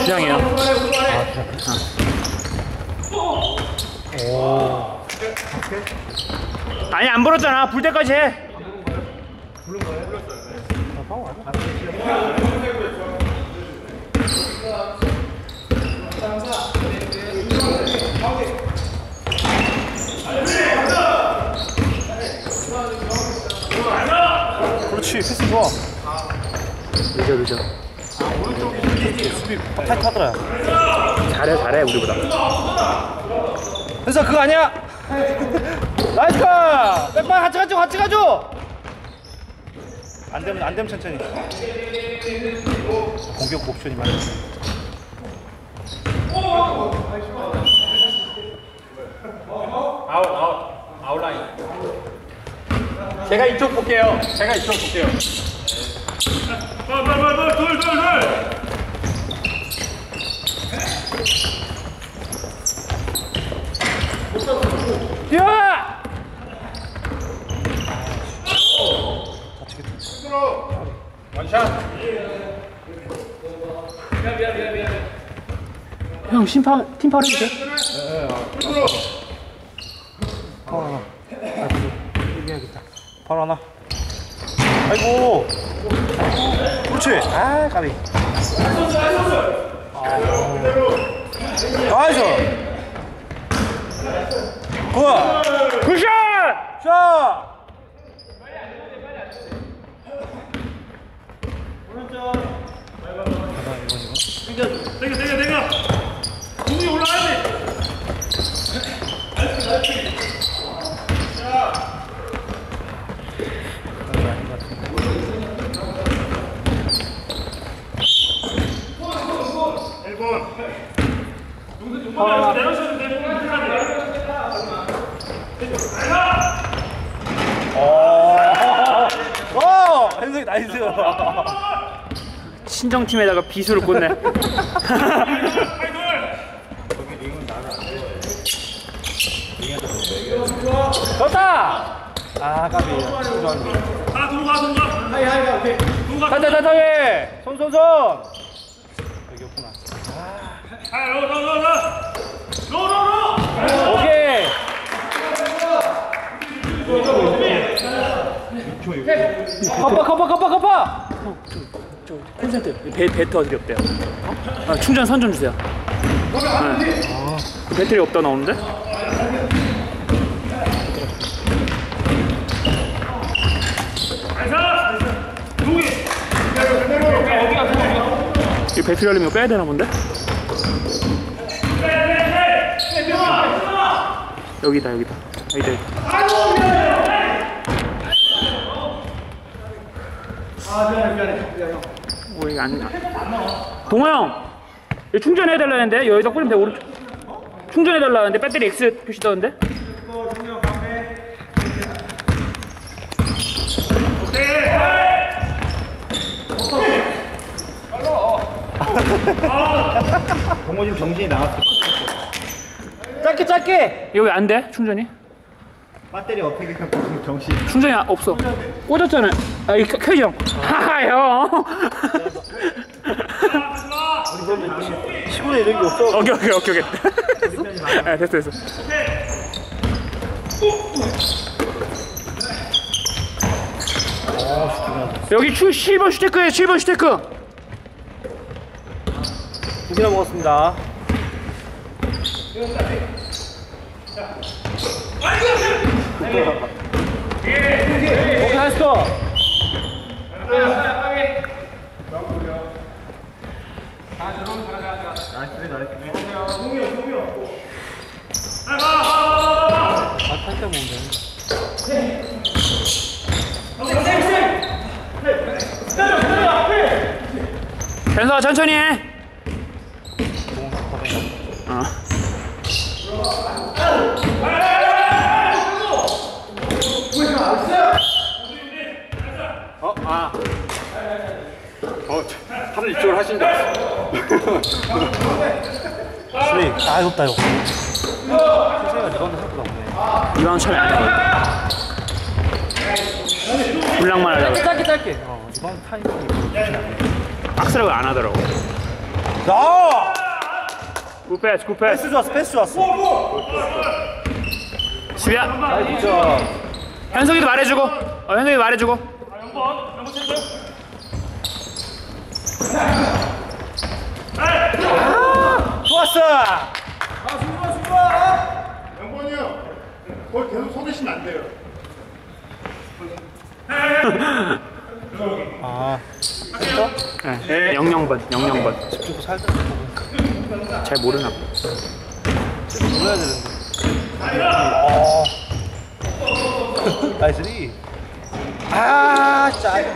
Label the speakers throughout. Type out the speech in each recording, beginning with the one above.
Speaker 1: 주장이에요.
Speaker 2: 오.
Speaker 1: 아니 안 불었잖아. 불 때까지 해.
Speaker 2: 그렇지 패스 좋아.
Speaker 1: 늦어 늦어.
Speaker 2: 수비 타이트하더라.
Speaker 1: 잘해 잘해 우리보다.
Speaker 2: 현서 그거 아니야. 나이스 카. 백반 같이 가줘 같이 가줘. 안 되면 안 되면 천천히. 공격 옵션이 많아.
Speaker 3: 아웃 아웃 아웃라인 제가 이쪽 볼게요 제가 이쪽 볼게요
Speaker 1: 뛰어!
Speaker 3: 원샷
Speaker 1: 형 심판 팀 파울 해주세요.
Speaker 2: 바로 하나. 아이고. 그렇지. 아 까비. 아. 나이스. 굿.
Speaker 1: 굿샷!
Speaker 2: 자.
Speaker 3: 내가 내가 내가 공이 올라가
Speaker 2: 나이스.
Speaker 1: 친정팀에다가 비수를 꽂네.
Speaker 2: 좋다. 아 까비.
Speaker 3: 아 동가 동가 하이 하이 오케이 동가
Speaker 2: 간다 간다 해. 손손 손. 여기 없구나.
Speaker 3: 아 로로로로 로로로
Speaker 2: 오케이. 커버 커버 커버 커버.
Speaker 1: 콘센트 배 배터 어디 없대요? 아, 충전 선 좀 주세요. 네. 그 배터리 없다 나오는데?
Speaker 3: 이
Speaker 1: 배터리 하려면 이거 빼야 되나 본데? 여기다 여기다 여기다 여기다. 오 이거 안 동호 형 이거 충전해 달라는데 여기다 꽂으면 돼 오른쪽 충전해 달라는데 배터리 X 표시 떠는데
Speaker 2: 동호 지금 정신이 나갔어. 짧게 짧게.
Speaker 1: 이거 왜 안 돼? 충전이?
Speaker 2: 배터리 어떻게 갖고 정신.
Speaker 1: 충전이 아- 없어. 꽂았잖아. 아 이거 켜져 하하 형.
Speaker 2: 10분에 이런 게 없어.
Speaker 1: 오케이 오케이 오케이 오케이. 아, 됐어 됐어. 여기 추 7번 슈테크에 7번 슈테크.
Speaker 2: 두 개나 먹었습니다. 오케이
Speaker 1: 천천히 해 어.
Speaker 3: 어 다들 이쪽을 하신 줄 알았어
Speaker 2: 수리 아 높다 이거. 수리가 이건 생각보다 없네.
Speaker 1: 이방은 처음에 안 해. 불량만 하려고
Speaker 2: 짧게 짧게. 어 이번 타이밍이
Speaker 1: 박스라고 안 하더라고
Speaker 2: 야!
Speaker 1: 굿패스 굿패스
Speaker 2: 패스 좋았어, 패스 좋았어.
Speaker 1: 수비야
Speaker 2: 진짜.
Speaker 1: 현석이도 말해주고 어 현석이 말해주고
Speaker 2: 좋았어!
Speaker 4: 영권이 형, 거기 계속 서 계시면 안 돼요.
Speaker 2: 아,
Speaker 1: 네. 00번 00번
Speaker 2: 좀 살짝
Speaker 1: 잘 모르나 봐.
Speaker 2: 놀라야 되는데. 어. 나이스 리.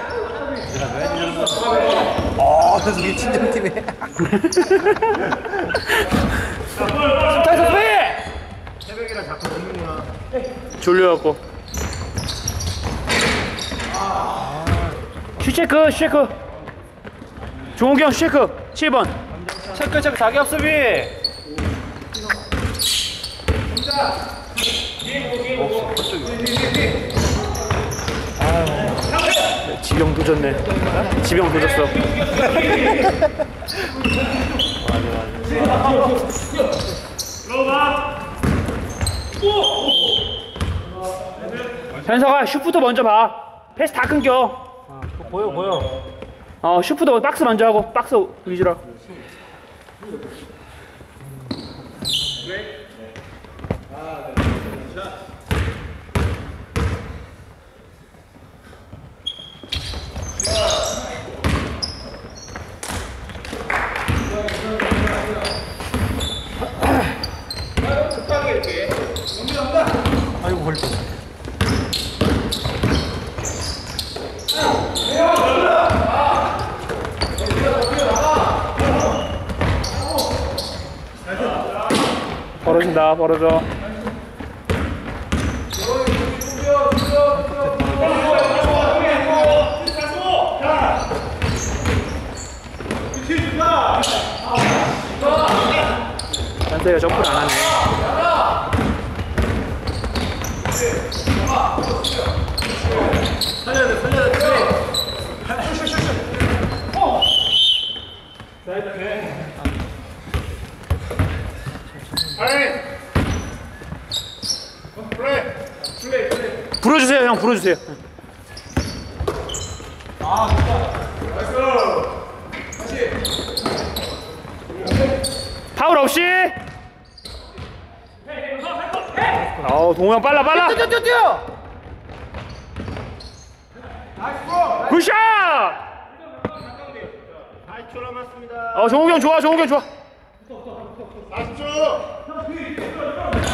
Speaker 2: 아, 이게 친정팀에. 스타에서 왜?
Speaker 1: 졸려갖고 슈체크 슈체크 종욱이 형 슈체크 7번
Speaker 2: 체크, 체크, 자기업 수비.
Speaker 1: 지병 도졌네. 지병 도졌어. 현석아 슈프트 먼저 봐. 패스 다 끊겨.
Speaker 2: 보여, 보여.
Speaker 1: 어 슈프트 박스 먼저 하고 박스 위주로.
Speaker 2: 아이
Speaker 1: 벌어진다 벌어져. 현석이가 점프를 안 하네 불어주세요 형 불어주세요 파울 없이 어우 동호 형 빨라 빨라
Speaker 2: 뛰어, 뛰어, 뛰어!
Speaker 1: 굿샷
Speaker 4: 8초 남았습니다.
Speaker 1: 어 정욱이 형 좋아 정욱이 형 좋아
Speaker 4: 40초.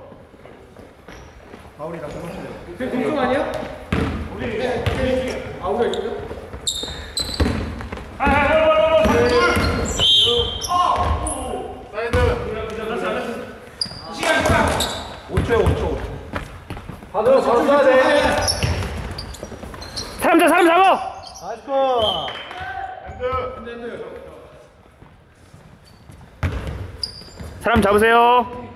Speaker 2: 바스켓! 아, 오늘 좋아.
Speaker 1: 바카 바카
Speaker 2: 바카, 바카.
Speaker 4: 한 타임. 10초. 사이드.
Speaker 2: 5초에 5초. 받아, 바로 써야 돼.
Speaker 1: 사람 잡 사람 잡아
Speaker 2: 나이스!
Speaker 4: 핸드.
Speaker 1: 사람 잡으세요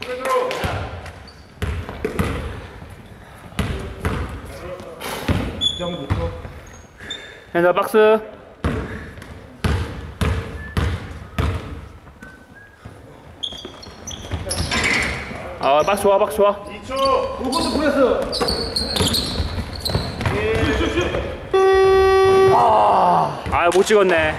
Speaker 4: 그대로.
Speaker 1: 현사 박스 아 박스 좋아 박스 좋아
Speaker 4: 2초.
Speaker 1: 아못 찍었네